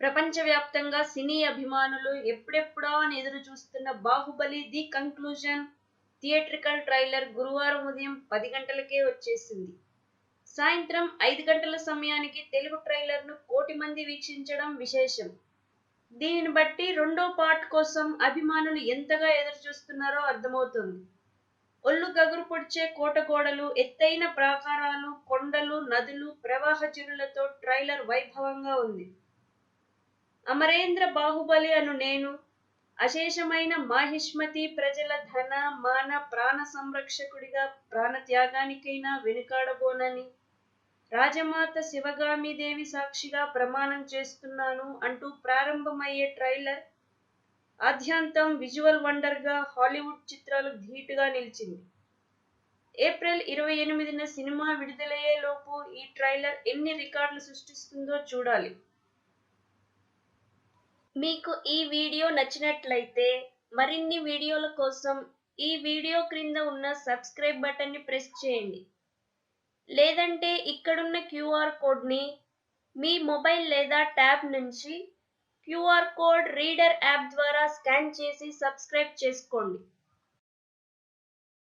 ప్రపంచవ్యాప్తంగా సినీ అభిమానులు ఎప్పుడెప్పుడా అని ఎదురు చూస్తున్న Baahubali the conclusion theatrical trailer గురువారం ఉదయం పది గంటలకే వచ్చేసింది. సాయంత్రం ఐదు గంటల సమయానికి తెలుగు ట్రైలర్ను కోటి మంది వీక్షించడం విశేషం. దీనిని బట్టి రెండో పార్ట్ కోసం అభిమానులు ఎంతగా ఎదురు చూస్తున్నారో అర్థమవుతుంది. ఒళ్ళు గగురు పొడిచే కోటగోడలు ఎత్తైన ప్రాకారాలు కొండలు నదులు ప్రవాహ చెరులతో ట్రైలర్ వైభవంగా ఉంది. అమరేంద్ర బాహుబలి అను నేను. అశేషమైన మాహిష్మతి ప్రజల ధన మాన ప్రాణ సంరక్షకుడిగా ప్రాణత్యాగానికైనా వెనుకాడబోనని. రాజమాత శివగామిదేవి సాక్షిగా ప్రమాణం చేస్తున్నాను అంటూ ప్రారంభమయ్యే ట్రైలర్ ఆద్యాంతం విజువల్ వండర్గా హాలీవుడ్ చిత్రాలు ధీటుగా నిలిచింది. ఏప్రిల్ ఇరవై ఎనిమిదిన సినిమా విడుదలయ్యేలోపు ఈ ట్రైలర్ ఎన్ని రికార్డులు సృష్టిస్తుందో చూడాలి. మీకు ఈ వీడియో నచ్చినట్లయితే మరిన్ని వీడియోల కోసం ఈ వీడియో క్రింద ఉన్న సబ్స్క్రైబ్ బటన్ని ప్రెస్ చేయండి. లేదంటే ఇక్కడున్న క్యూఆర్ కోడ్ని మీ మొబైల్ లేదా ట్యాబ్ నుంచి క్యూఆర్ కోడ్ రీడర్ యాప్ ద్వారా స్కాన్ చేసి సబ్స్క్రైబ్ చేసుకోండి.